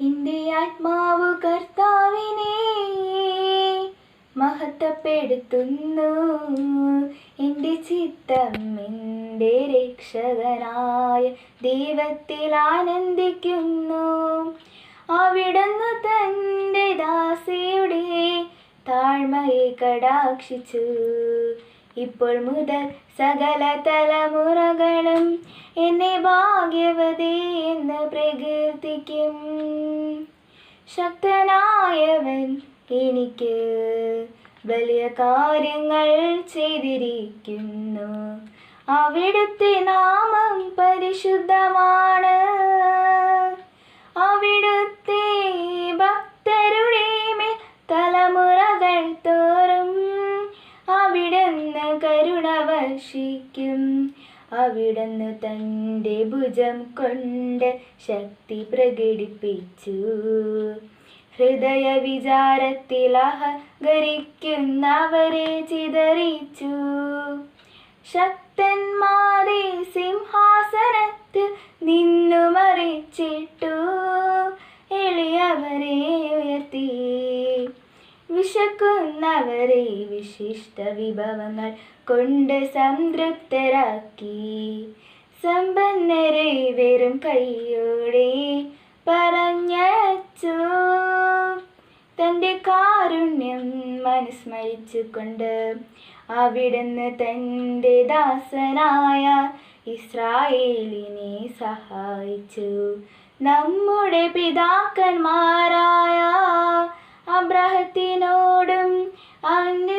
എന്റെ ആത്മാവ് കർത്താവിനെ മഹത്വപ്പെടുത്തുന്നു. എന്റെ ചിത്തം എന്റെ രക്ഷകനായ ദൈവത്തിൽ ആനന്ദിക്കുന്നു. അവിടുന്ന് തന്റെ ദാസിയുടെ താഴ്മയെ കടാക്ഷിച്ചു. ഇപ്പോൾ മുതൽ സകല തലമുറകളും എന്നെ ഭാഗ്യവതി എന്ന് പ്രകീർത്തിക്കും. ശക്തനായവൻ എനിക്ക് വലിയ കാര്യങ്ങൾ ചെയ്തിരിക്കുന്നു. അവിടുത്തെ നാമം പരിശുദ്ധമാണ് വർഷിക്കും അവിടുന്ന് തന്റെ ഭുജം കൊണ്ട് ശക്തി പ്രകടിപ്പിച്ചു. ഹൃദയ വിചാരത്തിൽ അഹങ്കരിക്കുന്നവരെ ചിതറിച്ചു. ശക്തന്മാരെ സിംഹാസനത്തിൽ നിന്നു മറിച്ചിട്ടു. എളിയവരെ ഉയർത്തി. വിശക്കുന്നവരെ വിശിഷ്ട വിഭവങ്ങൾ കൊണ്ട് സംതൃപ്തരാക്കി. സമ്പന്നരെ വെറും കൈയോടെ പറഞ്ഞച്ചു തന്റെ കാരുണ്യം മനസ്മരിച്ചുകൊണ്ട് അവിടുന്ന് തന്റെ ദാസനായ ഇസ്രായേലിനെ സഹായിച്ചു. നമ്മുടെ പിതാക്കന്മാരായ അബ്രഹത്തിനോടും അവന്റെ